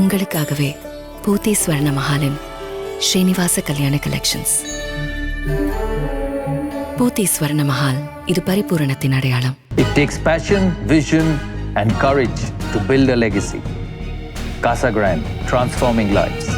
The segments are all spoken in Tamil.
உங்களுக்காகவே பூத்தி ஸ்வர்ண மகாலின் ஸ்ரீனிவாச கல்யாண கலெக்ஷன்ஸ் பூத்தி ஸ்வர்ண மஹால் இது பரிபூரணத்தின் அடையாளம் it takes passion vision and courage to build a legacy Casa Grand transforming lives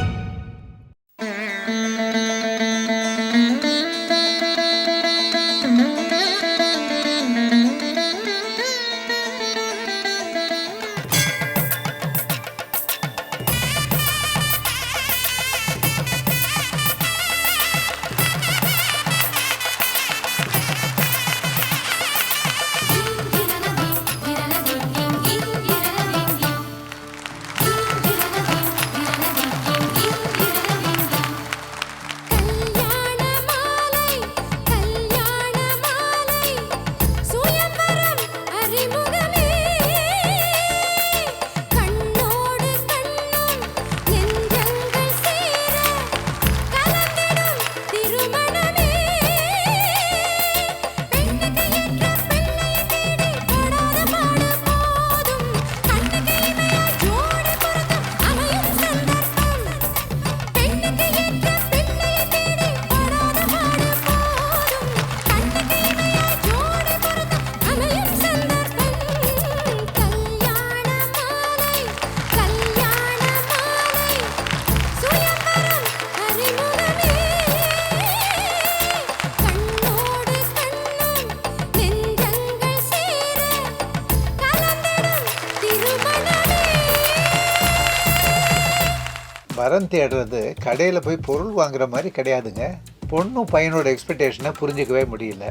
வரன் தேடுறது கடையில் போய் பொருள் வாங்குற மாதிரி கிடையாதுங்க. பொண்ணும் பையனோட எக்ஸ்பெக்டேஷனை புரிஞ்சிக்கவே முடியல.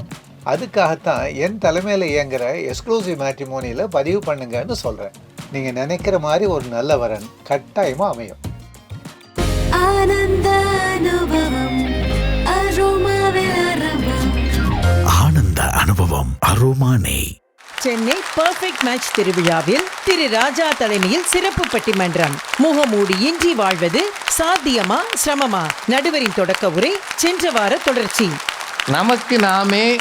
அதுக்காகத்தான் என் தலைமையில் இயங்குற எக்ஸ்க்ளூசிவ் மேட்ரிமோனியில் பதிவு பண்ணுங்கன்னு சொல்கிறேன் நீங்கள் நினைக்கிற மாதிரி ஒரு நல்ல வரன் கட்டாயமாக அமையும். ஆனந்த அனுபவம் அரோமானே சென்னை பர்ஃபெக்ட் மேட்ச் திருவிழாவில் திரு ராஜா தலைமையில் சிறப்பு பட்டிமன்றம். முகமூடி இன்றி வாழ்வது சாத்தியமா சிரமமா? நடுவரின் தொடக்க உரை சென்ற வார தொடர்ச்சி. நமக்கு நாமே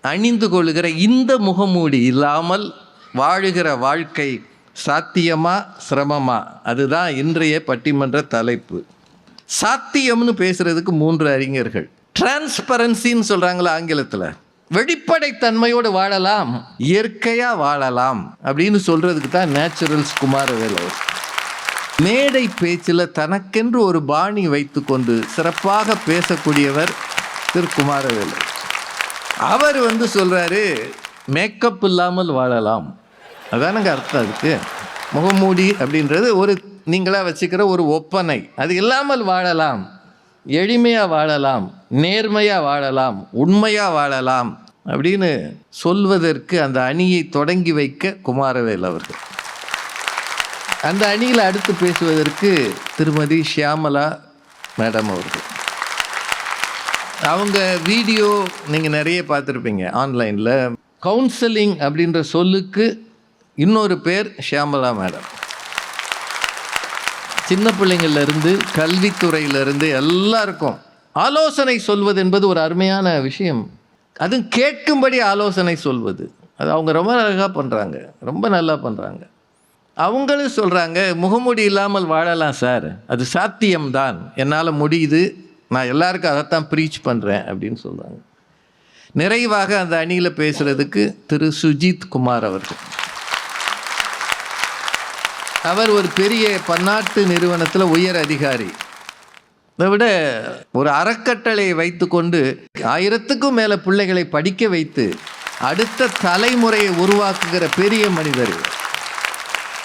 அணிந்து கொள்கிற இந்த முகமூடி இல்லாமல் வாழுகிற வாழ்க்கை சாத்தியமா சிரமமா? அதுதான் இன்றைய பட்டிமன்ற தலைப்பு. சாத்தியம்னு பேசுறதுக்கு மூன்று அறிஞர்கள். டிரான்ஸ்பரன்சின்னு சொல்றாங்களா ஆங்கிலத்தில். வெளிப்படைத்தன்மையோடு வாழலாம். இயற்கையா வாழலாம் அப்படின்னு சொல்றதுக்கு தான் நேச்சுரல்ஸ் குமாரவேல். மேடை பேச்சில் தனக்கென்று ஒரு பாணி வைத்துக்கொண்டு சிறப்பாக பேசக்கூடியவர் திரு குமாரவேலர் அவர் வந்து சொல்கிறாரு மேக்கப் இல்லாமல் வாழலாம். அதானங்க அர்த்தம் அதுக்கு. முகமூடி அப்படின்றது ஒரு நீங்களாக வச்சுக்கிற ஒரு ஒப்பனை. அது இல்லாமல் வாழலாம். எளிமையாக வாழலாம் நேர்மையாக வாழலாம் உண்மையாக வாழலாம் அப்படின்னு சொல்வதற்கு அந்த அணியை தொடங்கி வைக்க குமாரவேல் அவர்கள். அந்த அணியில் அடுத்து பேசுவதற்கு திருமதி ஷியாமலா மேடம் அவர்கள். அவங்க வீடியோ நீங்கள் நிறைய பார்த்துருப்பீங்க ஆன்லைனில். கவுன்சிலிங் அப்படின்ற சொல்லுக்கு இன்னொரு பேர் ஷியாமலா மேடம். சின்ன பிள்ளைங்கள்லேருந்து கல்வித்துறையிலேருந்து எல்லாருக்கும் ஆலோசனை சொல்வது என்பது ஒரு அருமையான விஷயம். அதுவும் கேட்கும்படி ஆலோசனை சொல்வது. அது அவங்க ரொம்ப அழகாக பண்ணுறாங்க ரொம்ப நல்லா பண்ணுறாங்க அவங்களும் சொல்கிறாங்க முகமுடி இல்லாமல் வாழலாம் சார். அது சாத்தியம்தான். என்னால் முடியுது. நான் எல்லாருக்கும் அதைத்தான் ப்ரீச் பண்ணுறேன் அப்படின்னு சொல்கிறாங்க நிறைவாக அந்த அணியில் பேசுகிறதுக்கு திரு சுஜித் குமார் அவர்கள். அவர் ஒரு பெரிய பன்னாட்டு நிறுவனத்தில் உயர் அதிகாரி. இதை விட ஒரு அறக்கட்டளையை வைத்துக்கொண்டு ஆயிரத்துக்கும் மேலே பிள்ளைகளை படிக்க வைத்து அடுத்த தலைமுறையை உருவாக்குகிற பெரிய மனிதர்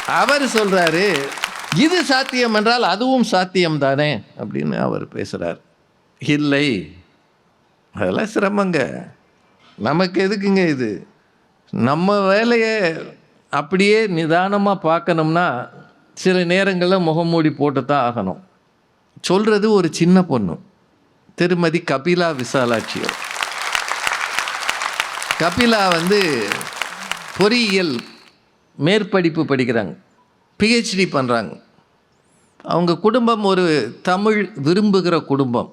அவர் சொல்கிறாரு இது சாத்தியம் என்றால் அதுவும் சாத்தியம் தானே? அப்படின்னு அவர் பேசுகிறார் இல்லை. அதெல்லாம் சிரமங்க. நமக்கு எதுக்குங்க இது? நம்ம வேலையை அப்படியே நிதானமாக பார்க்கணும்னா சில நேரங்களில் முகமூடி போட்டு தான் ஆகணும். சொல்கிறது ஒரு சின்ன பொண்ணு திருமதி கபிலா விசாலாட்சி கபிலா வந்து பொறியியல் மேற்படிப்பு படிக்கிறாங்க பிஹெச்டி பண்ணுறாங்க அவங்க குடும்பம் ஒரு தமிழ் விரும்புகிற குடும்பம்.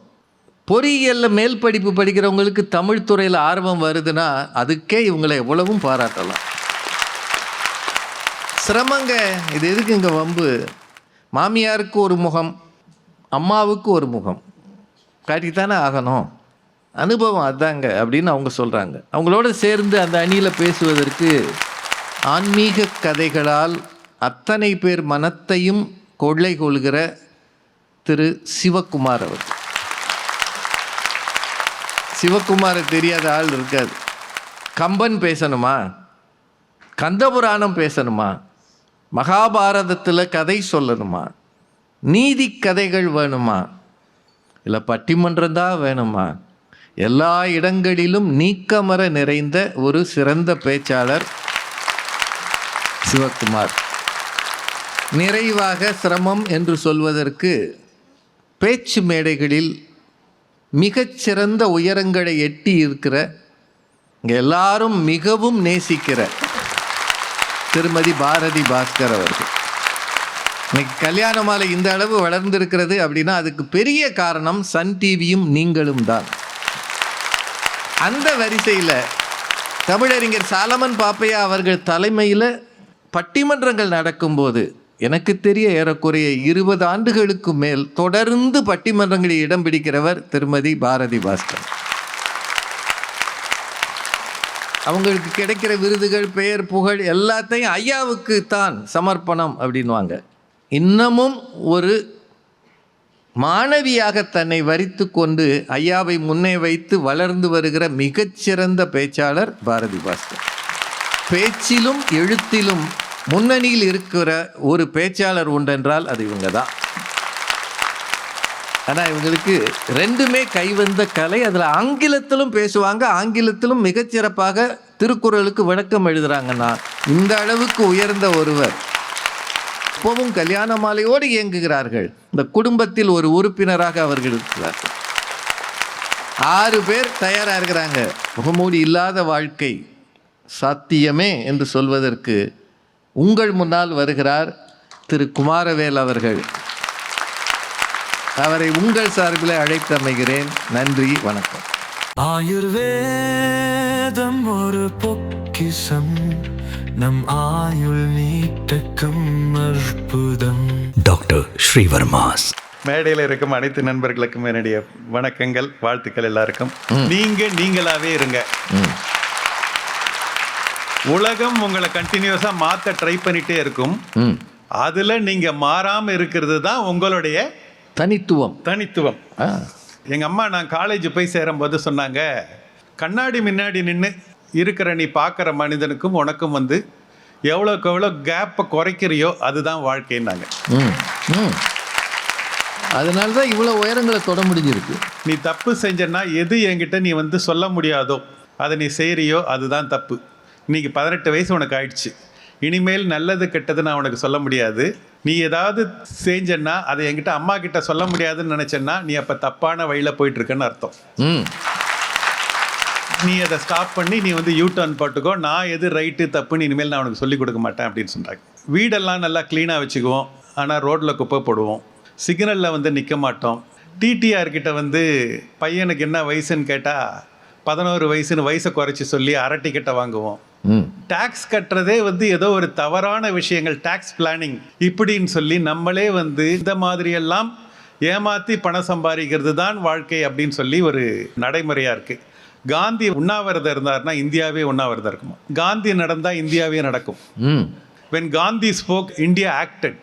பொறியியலில் மேல் படிப்பு படிக்கிறவங்களுக்கு தமிழ் துறையில் ஆர்வம் வருதுன்னா அதுக்கே இவங்களை எவ்வளவும் பாராட்டலாம். சிரமங்க. இது எதுக்கு இங்கே வம்பு? மாமியாருக்கு ஒரு முகம் அம்மாவுக்கு ஒரு முகம். காட்டித்தானே ஆகணும். அனுபவம் அதாங்க அப்படின்னு அவங்க சொல்கிறாங்க அவங்களோட சேர்ந்து அந்த அணியில் பேசுவதற்கு ஆன்மீக கதைகளால் அத்தனை பேர் மனத்தையும் கொள்ளை கொள்கிற திரு சிவக்குமார் அவர். சிவக்குமாரை தெரியாத ஆள் இருக்காது. கம்பன் பேசணுமா? கந்தபுராணம் பேசணுமா? மகாபாரதத்தில் கதை சொல்லணுமா? நீதி கதைகள் வேணுமா? இல்லை பட்டிமன்றம் தான் வேணுமா? எல்லா இடங்களிலும் நீக்கமர நிறைந்த ஒரு சிறந்த பேச்சாளர் சிவகுமார் நிறைவாக சிரமம் என்று சொல்வதற்கு பேச்சு மேடைகளில் மிகச்சிறந்த உயரங்களை எட்டி இருக்கிற இங்கே எல்லாரும் மிகவும் நேசிக்கிற திருமதி பாரதி பாஸ்கர் அவர்கள். இன்னைக்கு கல்யாண மாலை இந்த அளவு வளர்ந்திருக்கிறது அப்படின்னா அதுக்கு பெரிய காரணம் சன் டிவியும் நீங்களும் தான். அந்த வரிசையில் தமிழறிஞர் சாலமன் பாப்பையா அவர்கள் தலைமையில் பட்டிமன்றங்கள் நடக்கும்போது எனக்கு தெரிய ஏறக்குறைய இருபது ஆண்டுகளுக்கு மேல் தொடர்ந்து பட்டிமன்றங்களில் இடம் பிடிக்கிறவர் திருமதி பாரதி பாஸ்கர். அவங்களுக்கு கிடைக்கிற விருதுகள் பெயர் புகழ் எல்லாத்தையும் ஐயாவுக்கு தான் சமர்ப்பணம் அப்படின்வாங்க இன்னமும் ஒரு மாணவியாக தன்னை வரித்து கொண்டு ஐயாவை முன்னே வைத்து வளர்ந்து வருகிற மிகச்சிறந்த பேச்சாளர் பாரதி பாஸ்கர். பேச்சிலும் எழுத்திலும் முன்னணியில் இருக்கிற ஒரு பேச்சாளர் உண்டென்றால் அது இவங்க தான் ஆனால் இவங்களுக்கு ரெண்டுமே கைவந்த கலை. அதில் ஆங்கிலத்திலும் பேசுவாங்க. ஆங்கிலத்திலும் மிகச்சிறப்பாக திருக்குறளுக்கு விளக்கம் எழுதுறாங்கன்னா இந்த அளவுக்கு உயர்ந்த ஒருவர் இப்போவும் கல்யாண மாலையோடு இயங்குகிறார்கள். இந்த குடும்பத்தில் ஒரு உறுப்பினராக அவர்கள் இருக்கிறார்கள். ஆறு பேர் தயாராக இருக்கிறாங்க. முகமூடி இல்லாத வாழ்க்கை சாத்தியமே என்று சொல்வதற்கு உங்கள் முன்னால் வருகிறார் திரு. குமாரவேல் அவர்கள். அவரை உங்கள் சார்பில் அழைத்து அமைகிறேன். நன்றி வணக்கம். ஆயுர்வேதம் ஒரு பொக்கிஷம். நம் ஆயுள் நீட்டக்கும் அற்புதம். டாக்டர் ஸ்ரீவர்மாஸ். மேடையில் இருக்கும் அனைத்து நண்பர்களுக்கும் என்னுடைய வணக்கங்கள் வாழ்த்துக்கள் எல்லாருக்கும். நீங்க நீங்களாவே இருங்க. உலகம் உங்களை கண்டினியூஸா மாத்த ட்ரை பண்ணிட்டே இருக்கும். ம். அதுல நீங்க மாறாம இருக்கிறது தான் உங்களுடைய தனித்துவம். தனித்துவம். ஆ. எங்க அம்மா நான் காலேஜ் போய் சேரும்போது சொன்னாங்க கண்ணாடி முன்னாடி நின்று இருக்கிற நீ பார்க்குற மனிதனுக்கும் உனக்கும் வந்து எவ்வளோக்கு எவ்வளோ கேப்பை குறைக்கிறியோ அதுதான் வாழ்க்கைன்னாங்க. ம் அதனால தான் இவ்வளோ உயரங்களை தொட முடிஞ்சிருக்கு. நீ தப்பு செஞ்சன்னா எது என்கிட்ட நீ வந்து சொல்ல முடியாதோ அதை நீ செய்கிறியோ அதுதான் தப்பு. இன்னைக்கு பதினெட்டு வயசு உனக்கு ஆயிடுச்சு. இனிமேல் நல்லது கெட்டது நான் உனக்கு சொல்ல முடியாது. நீ ஏதாவது செஞ்சன்னா அதை என்கிட்ட அம்மா கிட்ட சொல்ல முடியாதுன்னு நினச்சேன்னா நீ அப்போ தப்பான வழியில் போயிட்டு இருக்கன்னு அர்த்தம் நீ அதை ஸ்டாப் பண்ணி நீ வந்து யூ டர்ன் போட்டுக்கோ. நான் எது ரைட்டு தப்புன்னு இனிமேல் நான் உனக்கு சொல்லிக் கொடுக்க மாட்டேன் அப்படின்னு சொல்கிறாங்க வீடெல்லாம் நல்லா க்ளீனாக வச்சுக்குவோம். ஆனால் ரோட்டில் குப்பை போடுவோம். சிக்னலில் வந்து நிற்க மாட்டோம். டிடிஆர் கிட்ட வந்து பையனுக்கு என்ன வயசுன்னு கேட்டால் பதினோரு வயசுன்னு வயசை குறைச்சி சொல்லி அரை டிக்கெட்டை வாங்குவோம். டாக்ஸ் கட்டுறதே வந்து ஏதோ ஒரு தவறான விஷயங்கள் டாக்ஸ் பிளானிங் இப்படின்னு சொல்லி நம்மளே வந்து இந்த மாதிரியெல்லாம் ஏமாத்தி பணம் சம்பாதிக்கிறது தான் வாழ்க்கை அப்படின்னு சொல்லி ஒரு நடைமுறையாக இருக்குது காந்தி உண்ணாவிரதம் இருந்தாருன்னா இந்தியாவே உண்ணாவிரதம் இருக்குமா? காந்தி நடந்தால் இந்தியாவே நடக்கும். ம். When Gandhi spoke India acted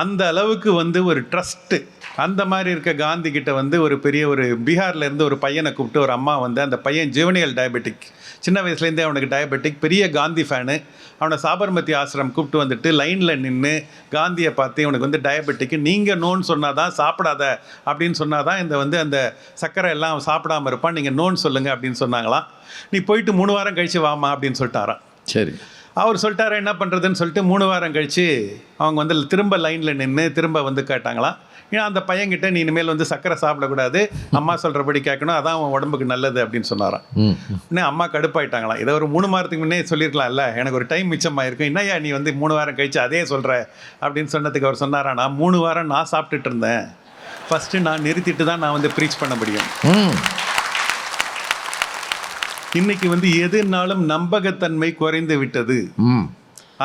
அந்த அளவுக்கு வந்து ஒரு ட்ரஸ்ட்டு அந்த மாதிரி இருக்க காந்தி கிட்ட வந்து ஒரு பெரிய ஒரு பீகார்ல இருந்து ஒரு பையனை கூப்பிட்டு ஒரு அம்மா வந்து அந்த பையன் ஜீவனியல் டயபெட்டிக் சின்ன வயசுலேருந்தே அவனுக்கு டயபெட்டிக் பெரிய காந்தி ஃபேனு அவனை சாபர்மதி ஆசிரம் கூப்பிட்டு வந்துட்டு லைனில் நின்று காந்தியை பார்த்து இவனுக்கு வந்து டயபெட்டிக்கு நீங்கள் நோன்னு சொன்னால் தான் சாப்பிடாத அப்படின்னு சொன்னால் தான் இந்த வந்து அந்த சர்க்கரை எல்லாம் அவன் இருப்பான். நீங்கள் நோன்னு சொல்லுங்கள் அப்படின்னு சொன்னாங்களாம். நீ போயிட்டு மூணு வாரம் கழிச்சு வாமா அப்படின்னு சொல்லிட்டாராம். சரி. அவர் சொல்லிட்டாரு என்ன பண்ணுறதுன்னு சொல்லிட்டு மூணு வாரம் கழிச்சு அவங்க வந்து திரும்ப லைனில் நின்று திரும்ப வந்து கேட்டாங்களாம் ஏன் அந்த பையன்கிட்ட நீ இனிமேல் வந்து சக்கரை சாப்பிடக்கூடாது. அம்மா சொல்கிறபடி கேட்கணும். அதான் அவன் உடம்புக்கு நல்லது அப்படின்னு சொன்னாராம். ம். உடனே அம்மா கடுப்பாயிட்டாங்களாம். இதை ஒரு மூணு வாரத்துக்கு முன்னே சொல்லியிருக்கலாம்ல. எனக்கு ஒரு டைம் மிச்சமாயிருக்கும் என்னய்யா நீ வந்து மூணு வாரம் கழிச்சு அதே சொல்கிற அப்படின்னு சொன்னதுக்கு அவர் சொன்னாரா நான் மூணு வாரம் நான் சாப்பிட்டுட்டு இருந்தேன். ஃபஸ்ட்டு நான் நிறுத்திட்டு தான் நான் வந்து ப்ரீச் பண்ண முடியும். இன்னைக்கு வந்து எதுனாலும் நம்பகத்தன்மை குறைந்து விட்டது.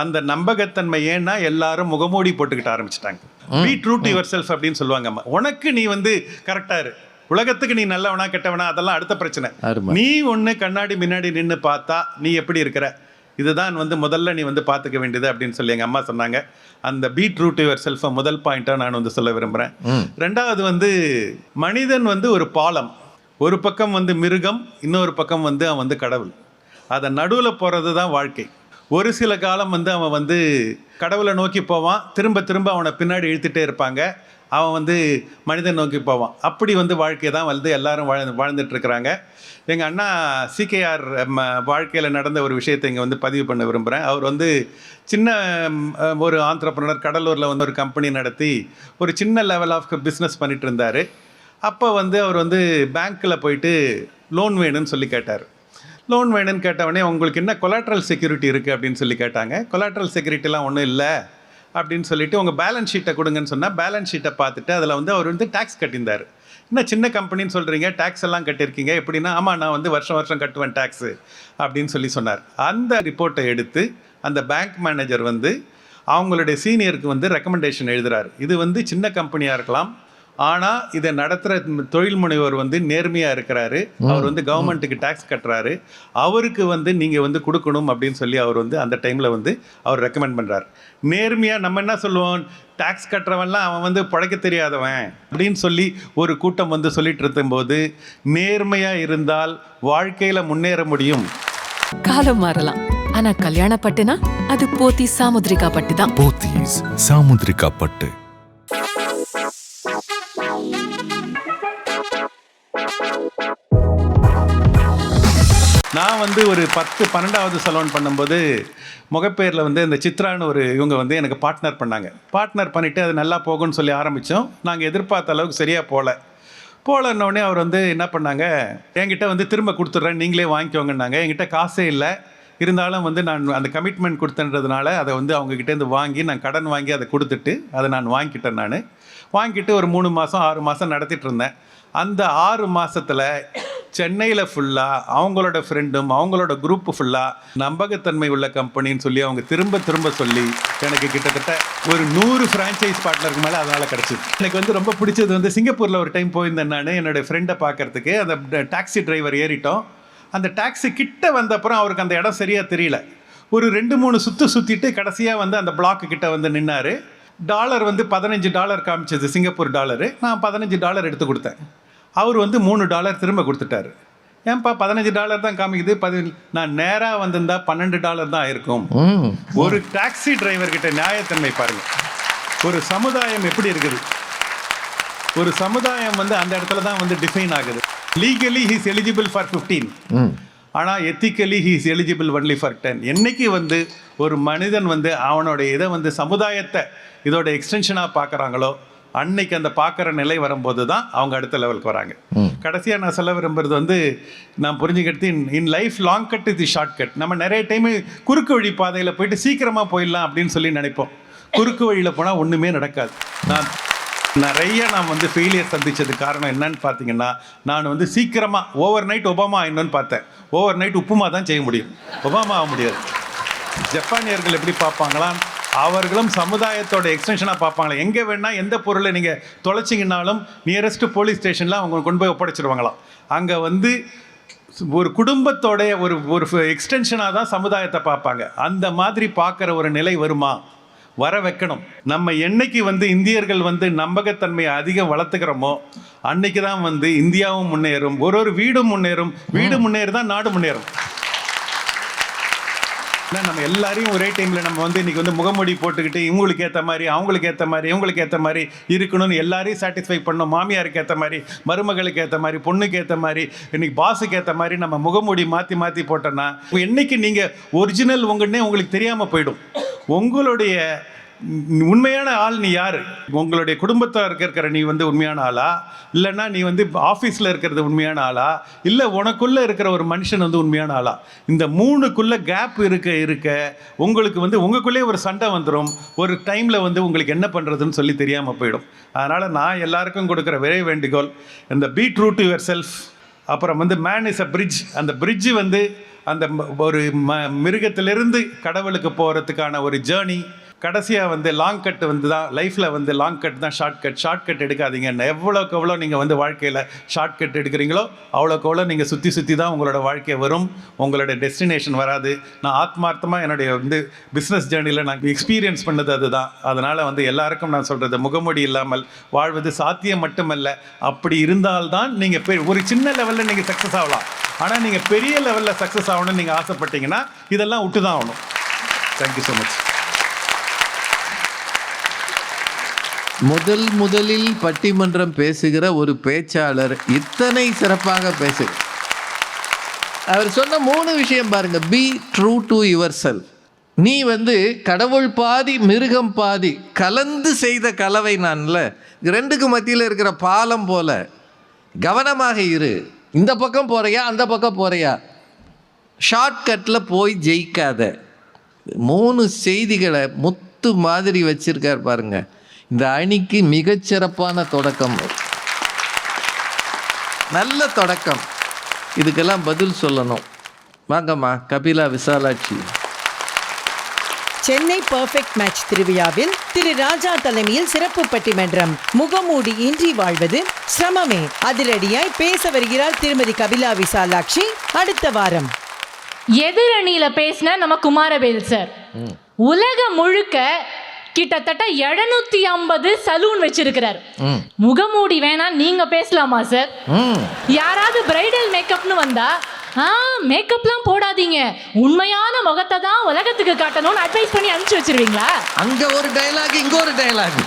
அந்த நம்பகத்தன்மை ஏன்னா எல்லாரும் முகமூடி போட்டுக்கிட்ட ஆரம்பிச்சிட்டாங்க. பீட் ரூட் யுவர் செல்ஃப் அப்படின்னு சொல்லுவாங்க உனக்கு நீ வந்து கரெக்டா இரு. உலகத்துக்கு நீ நல்லவனா கெட்டவனா அதெல்லாம் அடுத்த பிரச்சனை. நீ ஒன்று கண்ணாடி முன்னாடி நின்று பார்த்தா நீ எப்படி இருக்கிற? இதுதான் வந்து முதல்ல நீ வந்து பார்த்துக்க வேண்டியது அப்படின்னு சொல்லி எங்கள் அம்மா சொன்னாங்க. அந்த பீட் ரூட் யுவர் செல்ஃபை முதல் பாயிண்ட்டாக நான் வந்து சொல்ல விரும்புகிறேன் ரெண்டாவது வந்து மனிதன் வந்து ஒரு பாலம். ஒரு பக்கம் வந்து மிருகம் இன்னொரு பக்கம் வந்து அவன் வந்து கடவுள். அதை நடுவில் போகிறது தான் வாழ்க்கை. ஒரு சில காலம் வந்து அவன் வந்து கடவுளை நோக்கி போவான் திரும்ப திரும்ப அவனை பின்னாடி இழுத்துட்டே இருப்பாங்க. அவன் வந்து மனிதன் நோக்கி போவான். அப்படி வந்து வாழ்க்கை தான் வந்து எல்லாரும் வாழ் வாழ்ந்துட்டுருக்குறாங்க எங்கள் அண்ணா சிகேஆர் வாழ்க்கையில் நடந்த ஒரு விஷயத்தை இங்கே வந்து பதிவு பண்ண விரும்புகிறேன் அவர் வந்து சின்ன ஒரு ஆண்டர்பனர் கடலூரில் வந்து ஒரு கம்பெனி நடத்தி ஒரு சின்ன லெவல் ஆஃப் பிஸ்னஸ் பண்ணிட்டு இருந்தார். அப்போ வந்து அவர் வந்து பேங்க்கில் போயிட்டு லோன் வேணும்னு சொல்லி கேட்டார். லோன் வேணும்னு கேட்டவொடனே உங்களுக்கு என்ன கொலாட்ரல் செக்யூரிட்டி இருக்குது அப்படின்னு சொல்லி கேட்டாங்க. கொலாட்ரல் செக்யூரிட்டிலாம் ஒன்றும் இல்லை. அப்படின்னு சொல்லிட்டு உங்கள் பேலன்ஸ் ஷீட்டை கொடுங்கன்னு சொன்னால் பேலன்ஸ் ஷீட்டை பார்த்துட்டு அதில் வந்து அவர் வந்து டேக்ஸ் கட்டியிருந்தார். என்ன சின்ன கம்பெனின்னு சொல்கிறீங்க டேக்ஸ் எல்லாம் கட்டியிருக்கீங்க? எப்படின்னா ஆமாம் நான் வந்து வருஷம் வருஷம் கட்டுவேன் டேக்ஸு அப்படின்னு சொல்லி சொன்னார். அந்த ரிப்போர்ட்டை எடுத்து அந்த பேங்க் மேனேஜர் வந்து அவங்களுடைய சீனியருக்கு வந்து ரெக்கமெண்டேஷன் எழுதுறாரு. இது வந்து சின்ன கம்பெனியாக இருக்கலாம் ஆனால் இதை நடத்துகிற தொழில் முனைவர் வந்து நேர்மையாக இருக்கிறாரு. அவர் வந்து கவர்மெண்ட்டுக்கு டேக்ஸ் கட்டுறாரு. அவருக்கு வந்து நீங்கள் வந்து கொடுக்கணும் அப்படின்னு சொல்லி அவர் வந்து அந்த டைமில் வந்து அவர் ரெக்கமெண்ட் பண்ணுறாரு நேர்மையாக நம்ம என்ன சொல்லுவோம்? டேக்ஸ் கட்டுறவன்லாம் அவன் வந்து பழைக்க தெரியாதவன் அப்படின்னு சொல்லி ஒரு கூட்டம் வந்து சொல்லிட்டு இருக்கும்போது நேர்மையாக இருந்தால் வாழ்க்கையில் முன்னேற முடியும். காலம் மாறலாம். ஆனா கல்யாண பட்டுனா அது போத்தி சாமுத்ரிகா பட்டு தான். போத்தீஸ் சாமுத்ரிகா பட்டு. நான் வந்து ஒரு பத்து பன்னெண்டாவது சலோன் பண்ணும்போது முகப்பேரில் வந்து இந்த சித்ரான்னு ஒரு இவங்க வந்து எனக்கு பார்ட்னர் பண்ணாங்க. பார்ட்னர் பண்ணிவிட்டு அது நல்லா போகும்னு சொல்லி ஆரம்பித்தோம் நாங்கள் எதிர்பார்த்த அளவுக்கு சரியாக போகல போகலன்னொடனே அவர் வந்து என்ன பண்ணாங்க என்கிட்ட வந்து திரும்ப கொடுத்துட்றேன். நீங்களே வாங்கிக்கோங்கன்னாங்க. என்கிட்ட காசே இல்லை. இருந்தாலும் வந்து நான் அந்த கமிட்மெண்ட் கொடுத்தன்றதுனால அதை வந்து அவங்கக்கிட்டேருந்து வாங்கி நான் கடன் வாங்கி அதை கொடுத்துட்டு அதை நான் வாங்கிக்கிட்டேன் நான். வாங்கிட்டு ஒரு மூணு மாதம் ஆறு மாதம் நடத்திட்டு இருந்தேன். அந்த ஆறு மாதத்தில் சென்னையில் ஃபுல்லாக அவங்களோட ஃப்ரெண்டும் அவங்களோட குரூப் ஃபுல்லாக நம்பகத்தன்மை உள்ள கம்பெனின்னு சொல்லி அவங்க திரும்ப திரும்ப சொல்லி எனக்கு கிட்டத்தட்ட ஒரு நூறு ஃப்ரான்ச்சைஸ் பார்ட்னருக்கு மேலே அதனால் கிடச்சிது. எனக்கு வந்து ரொம்ப பிடிச்சது வந்து சிங்கப்பூரில் ஒரு டைம் போயிருந்தேன் நான் என்னோடய ஃப்ரெண்டை பார்க்குறதுக்கு அந்த டாக்ஸி டிரைவர் ஏறிட்டோம். அந்த டாக்ஸி கிட்ட வந்த அப்புறம் அவருக்கு அந்த இடம் சரியாக தெரியல. ஒரு ரெண்டு மூணு சுற்று சுற்றிட்டு கடைசியாக வந்து அந்த பிளாக்கு கிட்ட வந்து நின்னார். டாலர் வந்து பதினஞ்சு டாலர் காமிச்சது சிங்கப்பூர் டாலரு நான் பதினஞ்சு டாலர் எடுத்து கொடுத்தேன். அவர் வந்து மூணு டாலர் திரும்ப கொடுத்துட்டாரு. ஏன்பா பதினஞ்சு டாலர் தான் காமிக்குது? பதி நான் நேராக வந்திருந்தா பன்னெண்டு டாலர் தான் ஆயிருக்கும். ஒரு டாக்ஸி டிரைவர் கிட்ட நியாயத்தன்மை பாருங்க. ஒரு சமுதாயம் எப்படி இருக்குது? ஒரு சமுதாயம் வந்து அந்த இடத்துல தான் வந்து டிஃபைன் ஆகுது. Legally he's eligible for fifteen ஆனால் ethically he's eligible only for ten என்னைக்கு வந்து ஒரு மனிதன் வந்து அவனோட இதை வந்து சமுதாயத்தை இதோட எக்ஸ்டென்ஷனாக பார்க்குறாங்களோ அன்னைக்கு அந்த பார்க்குற நிலை வரும்போது தான் அவங்க அடுத்த லெவலுக்கு வராங்க. கடைசியாக நான் சொல்ல விரும்புறது வந்து நான் புரிஞ்சுக்கிறது in in life long cut இது ஷார்ட் கட் நம்ம நிறைய டைம் குறுக்கு வழி பாதையில் போயிட்டு சீக்கிரமாக போயிடலாம் அப்படின்னு சொல்லி நினைப்போம். குறுக்கு வழியில் போனால் ஒன்றுமே நடக்காது. நான் நிறைய நான் வந்து ஃபெயிலியர் சந்திச்சதுக்கு காரணம் என்னன்னு பார்த்தீங்கன்னா நான் வந்து சீக்கிரமாக ஓவர் நைட் ஒபாமா ஆயிடணும்னு பார்த்தேன். ஓவர் நைட் உப்புமா தான் செய்ய முடியும். ஒபாமா ஆக முடியாது. ஜப்பானியர்கள் எப்படி பார்ப்பாங்களா அவர்களும் சமுதாயத்தோட எக்ஸ்டென்ஷனாக பார்ப்பாங்களா. எங்கே வேணால் எந்த பொருளை நீங்கள் தொலைச்சிங்கனாலும் நியரஸ்ட் போலீஸ் ஸ்டேஷனில் அவங்க கொண்டு போய் ஒப்படைச்சிருவாங்களாம். அங்கே வந்து ஒரு குடும்பத்தோட ஒரு ஒரு எக்ஸ்டென்ஷனாக தான் சமுதாயத்தை பார்ப்பாங்க. அந்த மாதிரி பார்க்குற ஒரு நிலை வருமா? வர வைக்கணும். நம்ம என்னைக்கு வந்து இந்தியர்கள் வந்து நம்பகத்தன்மையை அதிகம் வளர்த்துக்கிறோமோ அன்னைக்கு தான் வந்து இந்தியாவும் முன்னேறும். ஒரு ஒரு வீடும் முன்னேறும். வீடு முன்னேறி தான் நாடு முன்னேறும். இல்லை நம்ம எல்லாரையும் ஒரே டைமில் நம்ம வந்து இன்னைக்கு வந்து முகமூடி போட்டுக்கிட்டு இவங்களுக்கு ஏற்ற மாதிரி அவங்களுக்கு ஏற்ற மாதிரி இவங்களுக்கு ஏற்ற மாதிரி இருக்கணும்னு எல்லாரையும் சாட்டிஸ்ஃபை பண்ணணும் மாமியாருக்கு ஏற்ற மாதிரி மருமகளுக்கு ஏற்ற மாதிரி பொண்ணுக்கு ஏற்ற மாதிரி இன்னைக்கு பாஸுக்கு ஏற்ற மாதிரி நம்ம முகமூடி மாற்றி மாற்றி போட்டோன்னா என்னைக்கு நீங்கள் ஒரிஜினல் உங்கன்னே உங்களுக்கு தெரியாமல் போயிடும். உங்களுடைய உண்மையான ஆள் நீ யார்? உங்களுடைய குடும்பத்தில் இருக்கிற நீ வந்து உண்மையான ஆளா? இல்லைன்னா நீ வந்து ஆஃபீஸில் இருக்கிறது உண்மையான ஆளா? இல்லை உனக்குள்ளே இருக்கிற ஒரு மனுஷன் வந்து உண்மையான ஆளா? இந்த மூணுக்குள்ளே கேப் இருக்க இருக்க உங்களுக்கு வந்து உங்களுக்குள்ளே ஒரு சண்டை வந்துடும் ஒரு டைமில் வந்து உங்களுக்கு என்ன பண்ணுறதுன்னு சொல்லி தெரியாமல் போயிடும். அதனால் நான் எல்லாருக்கும் கொடுக்குற விரை வேண்டுகோள் இந்த பீட் ரூட் யுவர் செல்ஃப் அப்புறம் வந்து மேன் இஸ் அ பிரிட்ஜ் அந்த பிரிட்ஜு வந்து அந்த ஒரு ம மிருகத்திலிருந்து கடவுளுக்கு போகிறதுக்கான ஒரு ஜேர்னி கடைசியாக வந்து லாங் கட் வந்து தான் லைஃப்பில் வந்து லாங் கட் தான் ஷார்ட் கட் ஷார்ட் கட் எடுக்காதீங்க. எவ்வளோக்கு எவ்வளோ நீங்கள் வந்து வாழ்க்கையில் ஷார்ட் கட் எடுக்கிறீங்களோ அவ்வளோக்கு எவ்வளோ நீங்கள் சுற்றி சுற்றி தான் உங்களோட வாழ்க்கை வரும். உங்களோட டெஸ்டினேஷன் வராது. நான் ஆத்மார்த்தமாக என்னுடைய வந்து பிஸ்னஸ் ஜேர்னியில் நான் எக்ஸ்பீரியன்ஸ் பண்ணது அதுதான். அதனால் வந்து எல்லாருக்கும் நான் சொல்கிறது முகமூடி இல்லாமல் வாழ்வது சாத்தியம் மட்டுமல்ல. அப்படி இருந்தால்தான் நீங்கள் ஒரு சின்ன லெவலில் நீங்கள் சக்ஸஸ் ஆகலாம். ஆனால் நீங்கள் பெரிய லெவலில் சக்ஸஸ் ஆகணும்னு நீங்கள் ஆசைப்பட்டீங்கன்னா இதெல்லாம் விட்டு தான் ஆகணும் தேங்க்யூ ஸோ மச் முதல் முதலில் பட்டிமன்றம் பேசுகிற ஒரு பேச்சாளர் இத்தனை சிறப்பாக பேசுகிறார் அவர் சொன்ன மூணு விஷயம் பாருங்க. பி ட்ரூ டு யுவர் செல் நீ வந்து கடவுள் பாதி மிருகம் பாதி கலந்து செய்த கலவை நான்ல ரெண்டுக்கு மத்தியில் இருக்கிற பாலம் போல கவனமாக இரு. இந்த பக்கம் போறியா அந்த பக்கம் போறியா? ஷார்ட்கட்டில் போய் ஜெயிக்காத. மூணு செய்திகளை முத்து மாதிரி வச்சிருக்கார் பாருங்கள் இந்த அணிக்கு மிகச்சிறப்பான தொடக்கம். நல்ல தொடக்கம். இதுக்கெல்லாம் பதில் சொல்லணும். வாங்கம்மா கபிலா விசாலாட்சி. சென்னை பர்ஃபெக்ட் மேட்ச் திருவிழாவில் திரு ராஜா தலைமையில் சிறப்பு பட்டிமன்றம். முகமூடி இன்றி வாழ்வது சிரமமே. அதிரடியாய் பேச வருகிறார் திருமதி கபிலா விசாலாட்சி. அடுத்த வாரம். எதிரணியில பேசின நம்ம குமாரவேல் சார். உலகம் முழுக்க கிட்டத்தட்ட எழுநூத்தி ஐம்பது சலூன் வச்சிருக்கிறார். முகமூடி வேணா நீங்க பேசலாமா சார் யாராவது பிரைடல் மேக்கப்னு வந்தா ஆ மேக்கப்லாம் போடாதீங்க. உண்மையான முகத்தை தான் உலகத்துக்கு காட்டணும்னு அட்வைஸ் பண்ணி அனுப்பிச்சு வச்சிருவீங்களா? அங்க ஒரு டயலாக் இங்க ஒரு டயலாக்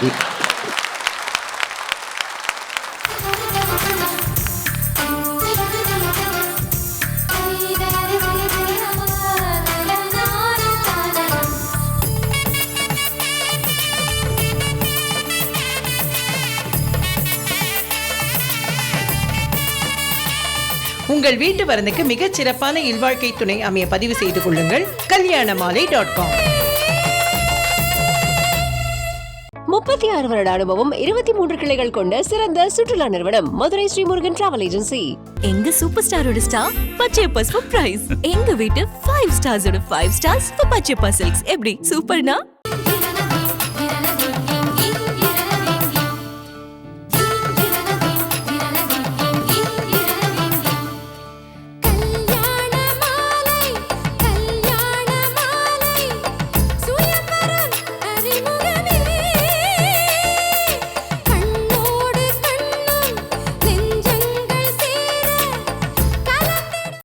உங்கள் வீட்டு வரனுக்கு மிகச் சிறப்பான இல்வாழ்க்கை துணை அமைய பதிவு செய்து கொள்ளுங்கள். கல்யாணமாலை டாட் காம் முப்பத்தி ஆறு வருட அனுபவம் இருபத்தி மூன்று கிளைகள் கொண்ட சிறந்த சுற்றுலா நிறுவனம் மதுரை ஸ்ரீமுருகன் டிராவல் ஏஜென்சி எங்க சூப்பர் ஸ்டாரோட ஸ்டார் பச்சையப்பா பிரைஸ் எங்க வீட்டு ஃபைவ் ஸ்டார்ஸோட ஃபைவ் ஸ்டார்ஸ் பச்சையப்பா சில்க்ஸ் எப்படி? சூப்பர்னா